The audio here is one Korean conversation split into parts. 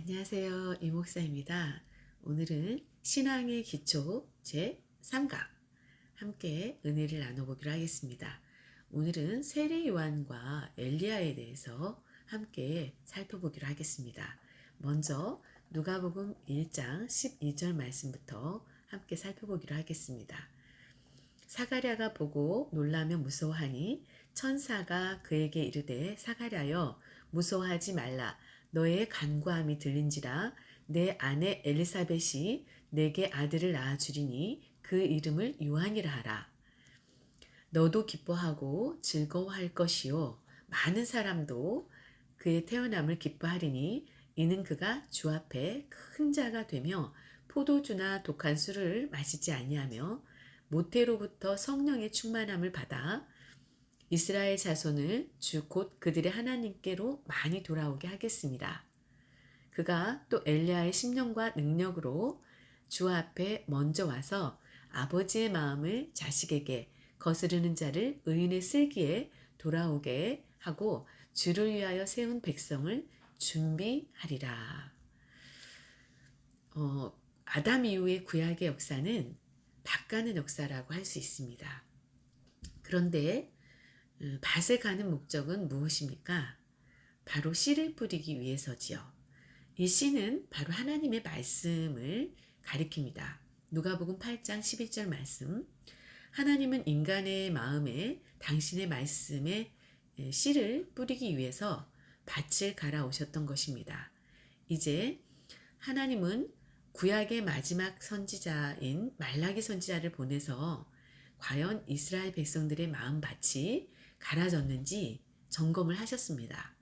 안녕하세요. 이목사입니다. 오늘은 신앙의 기초 제 3강 함께 은혜를 나눠보기로 하겠습니다. 오늘은 세례 요한과 엘리야에 대해서 함께 살펴보기로 하겠습니다. 먼저 누가복음 1장 12절 말씀부터 함께 살펴보기로 하겠습니다. 사가랴가 보고 놀라며 무서워하니 천사가 그에게 이르되 사가랴여 무서워하지 말라 너의 간구함이 들린지라 내 아내 엘리사벳이 내게 아들을 낳아 주리니 그 이름을 요한이라 하라. 너도 기뻐하고 즐거워할 것이요 많은 사람도 그의 태어남을 기뻐하리니 이는 그가 주 앞에 큰 자가 되며 포도주나 독한 술을 마시지 아니하며 모태로부터 성령의 충만함을 받아 이스라엘 자손을 주 곧 그들의 하나님께로 많이 돌아오게 하겠습니다. 그가 또 엘리야의 심령과 능력으로 주 앞에 먼저 와서 아버지의 마음을 자식에게 거스르는 자를 의인의 쓸기에 돌아오게 하고 주를 위하여 세운 백성을 준비하리라. 어, 아담 이후의 구약의 역사는 바가는 역사라고 할 수 있습니다. 그런데 음, 밭에 가는 목적은 무엇입니까? 바로 씨를 뿌리기 위해서지요. 이 씨는 바로 하나님의 말씀을 가리킵니다. 누가복음 8장 11절 말씀. 하나님은 인간의 마음에 당신의 말씀에 씨를 뿌리기 위해서 밭을 갈아 오셨던 것입니다. 이제 하나님은 구약의 마지막 선지자인 말라기 선지자를 보내서 과연 이스라엘 백성들의 마음밭이 갈아졌는지 점검을 하셨습니다.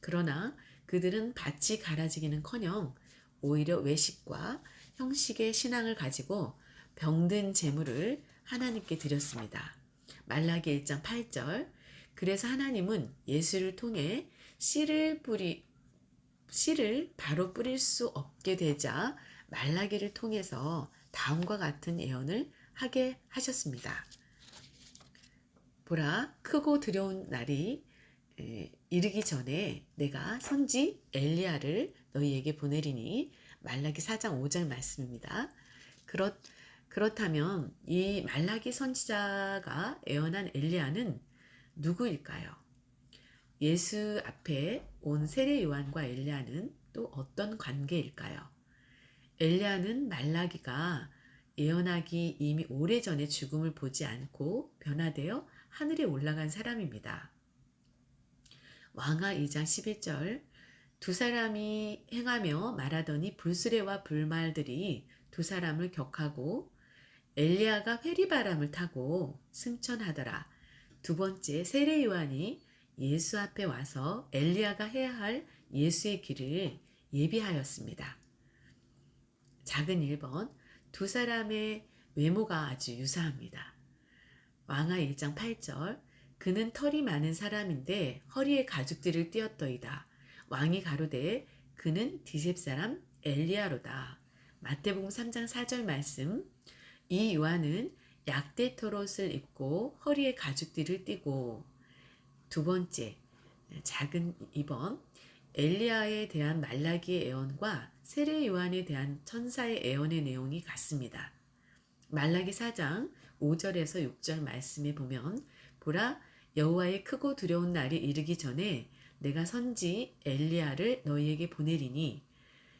그러나 그들은 밭이 갈아지기는 커녕 오히려 외식과 형식의 신앙을 가지고 병든 재물을 하나님께 드렸습니다. 말라기 1장 8절 그래서 하나님은 예수를 통해 씨를 뿌리 씨를 바로 뿌릴 수 없게 되자 말라기를 통해서 다음과 같은 예언을 하게 하셨습니다. 보라 크고 두려운 날이 이르기 전에 내가 선지 엘리야를 너희에게 보내리니 말라기 4장 5절 말씀입니다. 그렇 그렇다면 이 말라기 선지자가 예언한 엘리야는 누구일까요? 예수 앞에 온 세례 요한과 엘리야는 또 어떤 관계일까요? 엘리야는 말라기가 예언하기 이미 오래전에 죽음을 보지 않고 변화되어 하늘에 올라간 사람입니다. 왕하 2장 11절 두 사람이 행하며 말하더니 불수레와 불말들이 두 사람을 격하고 엘리야가 회리바람을 타고 승천하더라. 두 번째 세례 요한이 예수 앞에 와서 엘리야가 해야 할 예수의 길을 예비하였습니다. 작은 1번 두 사람의 외모가 아주 유사합니다. 왕하 1장 8절 그는 털이 많은 사람인데 허리에 가죽들을 띄었더이다. 왕이 가로되 그는 디셉 사람 엘리야로다. 마태복음 3장 4절 말씀 이 요한은 약대 털옷을 입고 허리에 가죽들을 띠고 두 번째 작은 2번 엘리야에 대한 말라기의 애언과 세례 요한에 대한 천사의 애언의 내용이 같습니다. 말라기 4장 5절에서 6절 말씀에 보면 보라 여호와의 크고 두려운 날이 이르기 전에 내가 선지 엘리야를 너희에게 보내리니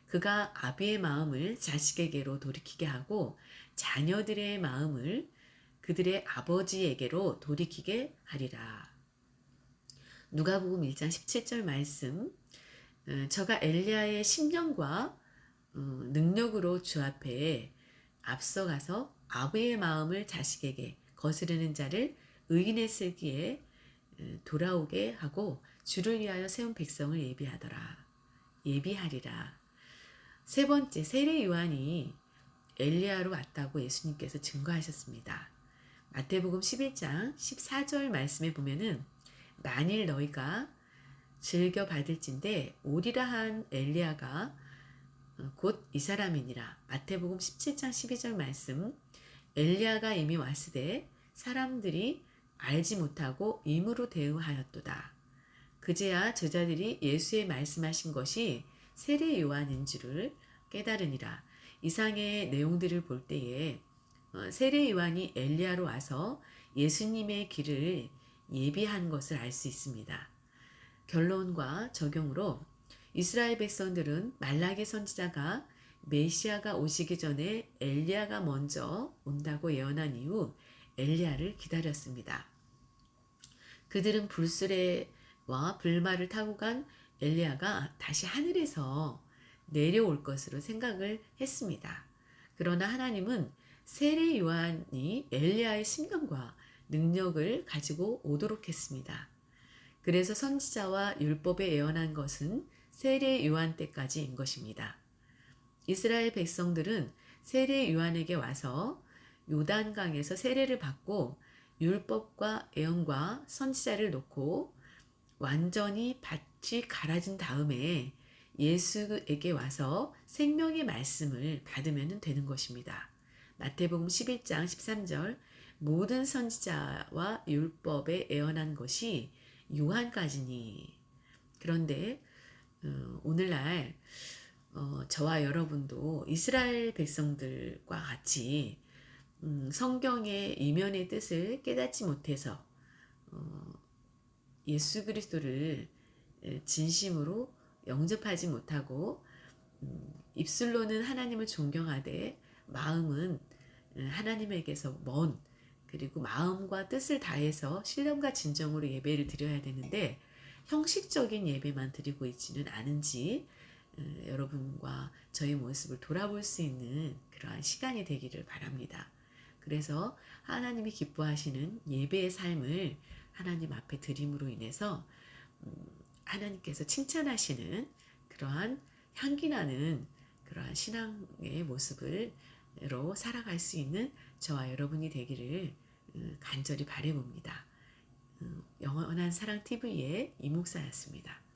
그가 아비의 마음을 자식에게로 돌이키게 하고 자녀들의 마음을 그들의 아버지에게로 돌이키게 하리라. 누가복음 1장 17절 말씀 어, 저가 엘리야의 심령과 어, 능력으로 주 앞에 앞서가서 아버의 마음을 자식에게 거스르는 자를 의인의 슬기에 돌아오게 하고 주를 위하여 세운 백성을 예비하더라. 예비하리라. 세 번째 세례 요한이 엘리야로 왔다고 예수님께서 증거하셨습니다. 마태복음 11장 14절 말씀에 보면은 만일 너희가 즐겨 받을진데 오리라 한 엘리야가 어, 곧이 사람이니라. 마태복음 17장 12절 말씀 엘리야가 이미 왔으되 사람들이 알지 못하고 임으로 대우하였도다. 그제야 제자들이 예수의 말씀하신 것이 세례 요한인 줄을 깨달으니라. 이상의 내용들을 볼 때에 어, 세례 요한이 엘리야로 와서 예수님의 길을 예비한 것을 알 수 있습니다. 결론과 적용으로 이스라엘 백성들은 말라기 선지자가 메시아가 오시기 전에 엘리야가 먼저 온다고 예언한 이후 엘리야를 기다렸습니다. 그들은 불수레와 불말을 타고 간 엘리야가 다시 하늘에서 내려올 것으로 생각을 했습니다. 그러나 하나님은 세례 요한이 엘리야의 심령과 능력을 가지고 오도록 했습니다. 그래서 선지자와 율법에 예언한 것은 세례 요한 때까지인 것입니다. 이스라엘 백성들은 세례 요한에게 와서 요단강에서 세례를 받고 율법과 예언과 선지자를 놓고 완전히 밭이 갈아진 다음에 예수에게 와서 생명의 말씀을 받으면 되는 것입니다. 마태복음 11장 13절 모든 선지자와 율법에 예언한 것이 요한까지니 그런데 어, 오늘날 어, 저와 여러분도 이스라엘 백성들과 같이 음, 성경의 이면의 뜻을 깨닫지 못해서 어, 예수 그리스도를 에, 진심으로 영접하지 못하고 음, 입술로는 하나님을 존경하되 마음은 에, 하나님에게서 먼 그리고 마음과 뜻을 다해서 신령과 진정으로 예배를 드려야 되는데 형식적인 예배만 드리고 있지는 않은지 어, 여러분과 저의 모습을 돌아볼 수 있는 그러한 시간이 되기를 바랍니다. 그래서 하나님이 기뻐하시는 예배의 삶을 하나님 앞에 드림으로 인해서 음, 하나님께서 칭찬하시는 그러한 향기나는 그러한 신앙의 모습으로 살아갈 수 있는 저와 여러분이 되기를 음, 간절히 바래봅니다. 음, 영원한 사랑 TV의 이목사였습니다.